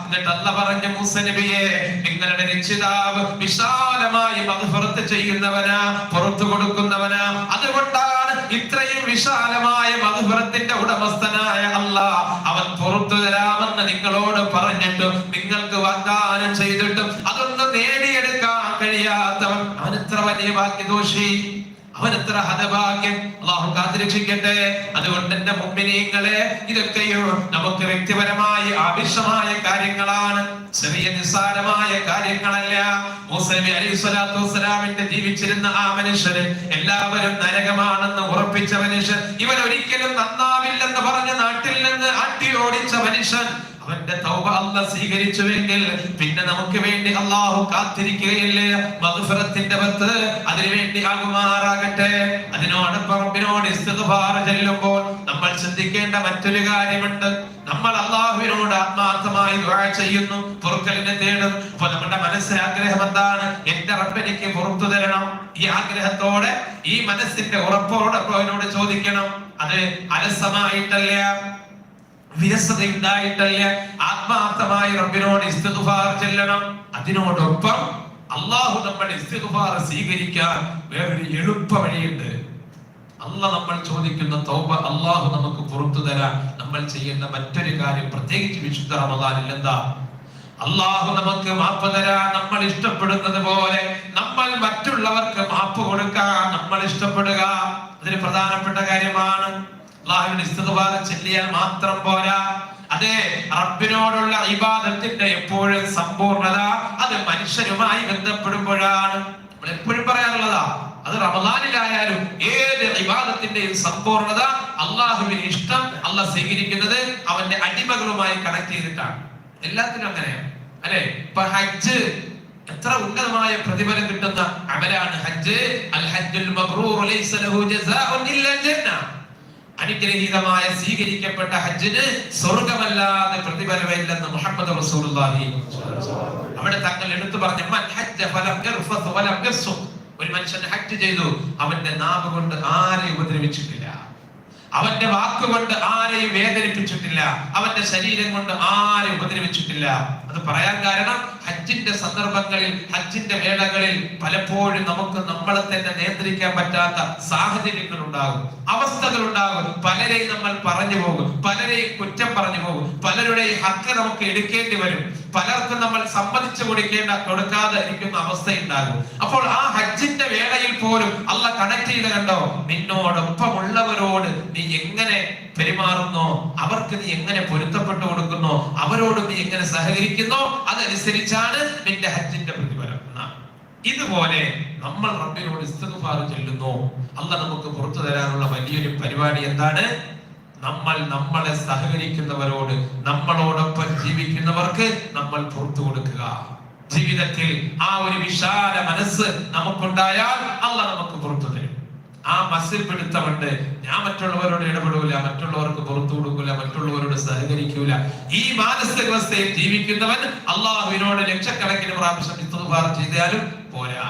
എന്നിട്ട് അല്ല പറഞ്ഞ മൂസ നബിയെ നിങ്ങളുടെ രക്ഷിതാവ് വിശാലമായി മഗ്ഫിറത്ത് ചെയ്യുന്നവനാ പുറത്തു കൊടുക്കുന്നവനാ. അതുകൊണ്ടാണ് ഇത്രയും വിശാലമായ മധുപുരത്തിന്റെ ഉടമസ്ഥനായ അല്ല അവൻ പുറത്തു തരാമെന്ന് നിങ്ങളോട് പറഞ്ഞിട്ടും നിങ്ങൾക്ക് വാഗ്ദാനം ചെയ്തിട്ടും അതൊന്നും നേടിയെടുക്കാൻ കഴിയാത്തവൻ അവൻ ഇത്ര വലിയ ഭാഗ്യദോഷി. അവൻ ഹതഭാഗ്യം. അള്ളാഹു കാത്തിരക്ഷിക്കട്ടെ അതുകൊണ്ട് എന്റെ മുമ്പിനീങ്ങളെ ഇതൊക്കെയും നമുക്ക് വ്യക്തിപരമായി ആവശ്യമായ കാര്യങ്ങളാണ്. ചെറിയ നിസ്സാരമായ കാര്യങ്ങളല്ല. മൂസ അലി അലൈഹി സ്വലാത്തു വസ്സലാമിന്റെ ജീവിച്ചിരുന്ന ആ മനുഷ്യന് എല്ലാവരും നരകമാണെന്ന് ഉറപ്പിച്ച മനുഷ്യൻ ഇവൻ ഒരിക്കലും നന്നാവില്ലെന്ന് പറഞ്ഞ നാട്ടിൽ നിന്ന് അട്ടി ഓടിച്ച മനുഷ്യൻ അവന്റെ തൗബ അല്ല സ്വീകരിച്ചുവെങ്കിൽ പിന്നെ നമുക്ക് വേണ്ടി അള്ളാഹു കാത്തിരിക്കുകയല്ലേ? മധുഫറത്തിന്റെ പത്ത് അതിനു വേണ്ടി ആകുമാറാകട്ടെ. അതിനോട് പറമ്പിനോട് ഇസ്തിഗ്ഫാർ ചെല്ലുമ്പോൾ നമ്മൾ ചിന്തിക്കേണ്ട മറ്റൊരു കാര്യമുണ്ട്. നമ്മൾ അള്ളാഹുവിനോട് ആത്മാർത്ഥമായി ചെയ്യുന്നു പൊറുക്കലിനെ തേടും. അപ്പൊ നമ്മുടെ മനസ്സിന് ആഗ്രഹം എന്താണ്? എന്റെ റബ്ബെനിക്ക് പുറത്തു തരണം. ഈ ആഗ്രഹത്തോടെ ഈ മനസ്സിന്റെ ഉറപ്പോടെ അവനോട് ചോദിക്കണം. അത് അലസമായിട്ടല്ല. വിരസതയുണ്ടായിട്ടല്ല? ആത്മാർത്ഥമായി റബ്ബിനോട് ഇസ്തിഗ്ഫാർ ചെല്ലണം. അതിനോടൊപ്പം അള്ളാഹു നമ്മൾ ഇസ്തിഗ്ഫാർ സ്വീകരിക്കാൻ വേറൊരു എളുപ്പ വഴിയുണ്ട് അല്ല നമ്മൾ ചോദിക്കുന്ന തൗബ അള്ളാഹു നമുക്ക് പുറത്തു തരാൻ നമ്മൾ ചെയ്യുന്ന മറ്റൊരു കാര്യം പ്രത്യേകിച്ച് വിശുദ്ധ റമദാനിൽ എന്താ? അള്ളാഹു നമുക്ക് മാപ്പ് തരാൻ നമ്മൾ ഇഷ്ടപ്പെടുന്നത് പോലെ നമ്മൾ മറ്റുള്ളവർക്ക് മാപ്പ് കൊടുക്കാൻ നമ്മൾ ഇഷ്ടപ്പെടുക. അതിന് പ്രധാനപ്പെട്ട കാര്യമാണ്. അള്ളാഹുവിന്റെ ഇസ്തിഗ്ഫാർ ചൊല്ലിയാൽ മാത്രം പോരാ. അതെ റബ്ബിനോടുള്ള ഇബാദത്തിന്റെ എപ്പോഴും സമ്പൂർണത അത് മനുഷ്യരുമായി ബന്ധപ്പെടുമ്പോഴാണ്. നമ്മൾ എപ്പോഴും പറയാറുള്ളതാ അത് റമദാനിലായാലും ഏത് ഇബാദത്തിന്റെയും സമ്പൂർണത അള്ളാഹുവിന് ഇഷ്ടം അള്ളാഹ് സ്വീകരിക്കുന്നത് അവന്റെ അടിമകളുമായി കണക്ട് ചെയ്തിട്ടാണ്. എല്ലാത്തിനും അങ്ങനെയാണ് അല്ലെ? ഇപ്പൊ ഹജ്ജ് എത്ര ഉന്നതമായ പ്രതിഫലം കിട്ടുന്ന അമലാണ് ഹജ്ജ്. അൽ ഹജ്ജുൽ മബ്റൂർ ലൈസ ലഹു ജസാഉൻ ഇല്ലാ ജന്ന. അനുഗ്രഹീതമായ സ്വീകരിക്കപ്പെട്ട ഹജ്ജിന് സ്വർഗമല്ലാതെ പ്രതിഫലമില്ലെന്ന് മുഹമ്മദ് റസൂലുള്ളാഹി അവിടെ തങ്ങൾ എടുത്തു പറഞ്ഞു ഒരു മനുഷ്യൻ ഹജ്ജ് ചെയ്തു അവന്റെ നാവ് കൊണ്ട് ആരെ ഉപദ്രവിച്ചിട്ടില്ല? അവന്റെ വാക്കുകൊണ്ട് ആരെയും വേദനിപ്പിച്ചിട്ടില്ല? അവന്റെ ശരീരം കൊണ്ട് ആരെയും ഉപദ്രവിച്ചിട്ടില്ല? അത് പറയാൻ കാരണം ഹജ്ജിന്റെ സന്ദർഭങ്ങളിൽ ഹജ്ജിന്റെ വേളകളിൽ പലപ്പോഴും നമുക്ക് നമ്മളെ തന്നെ നിയന്ത്രിക്കാൻ പറ്റാത്ത സാഹചര്യങ്ങൾ ഉണ്ടാകും അവസ്ഥകൾ ഉണ്ടാകും പലരെയും നമ്മൾ പറഞ്ഞു പോകും. പലരെയും കുറ്റം പറഞ്ഞു പോകും. പലരുടെയും ഹക്ക് നമുക്ക് എടുക്കേണ്ടി വരും. പലർക്കും നമ്മൾ സമ്മതിച്ചു കൊടുക്കേണ്ട കൊടുക്കാതെ ഇരിക്കുന്ന അവസ്ഥയുണ്ടാകും. അപ്പോൾ ആ ഹജ്ജിന്റെ വേളയിൽ പോലും അല്ല കണക്ട് ചെയ്ത് കണ്ടോ? നിന്നോടൊപ്പമുള്ളവരോട് നീ എങ്ങനെ പെരുമാറുന്നോ? അവർക്ക് നീ എങ്ങനെ പൊരുത്തപ്പെട്ടു കൊടുക്കുന്നോ? അവരോട് നീ എങ്ങനെ സഹകരിക്കുന്നു? അതനുസരിച്ചാണ് നിന്റെ ഹജ്ജിന്റെ പ്രതിഫലം. ഇതുപോലെ നമ്മൾ റബ്ബിനോട് ഇസ്തിഗ്ഫാർ ചെല്ലുന്നു. അല്ല നമുക്ക് പുറത്തു തരാനുള്ള വലിയൊരു പരിപാടി എന്താണ്? നമ്മൾ നമ്മളെ സഹകരിക്കുന്നവരോട് നമ്മളോടൊപ്പം ജീവിക്കുന്നവർക്ക് നമ്മൾ പുറത്തു കൊടുക്കുക. ജീവിതത്തിൽ ആ ഒരു വിശാല മനസ്സ് നമുക്കുണ്ടായാൽ അല്ല നമുക്ക് പുറത്തു തരും. ആ മസിൽ പിടുത്തമുണ്ട്. ഞാൻ മറ്റുള്ളവരോട് ഇടപെടൂല മറ്റുള്ളവർക്ക് പുറത്തു കൊടുക്കൂല മറ്റുള്ളവരോട് സഹകരിക്കൂല. ഈ മാനസിക മാനസികാവസ്ഥയിൽ ജീവിക്കുന്നവൻ അള്ളാഹുവിനോട് ലക്ഷക്കണക്കിന് പ്രാവശ്യം ഇത്തുപാർ ചെയ്താലും പോരാ.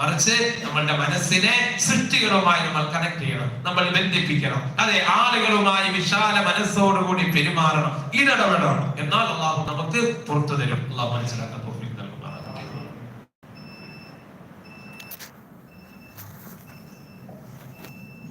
മറിച്ച് നമ്മളുടെ മനസ്സിനെ സൃഷ്ടികളുമായി നമ്മൾ കണക്ട് ചെയ്യണം നമ്മൾ ബന്ധിപ്പിക്കണം. അതെ ആളുകളുമായി വിശാല മനസ്സോടുകൂടി പെരുമാറണം. ഇടപെടണം. എന്നാൽ അള്ളാഹു നമുക്ക് പുറത്തു തരും. അള്ളാഹു മനസ്സിലാക്കാൻ തൗഫീഖ് നൽകുമാറാകട്ടെ.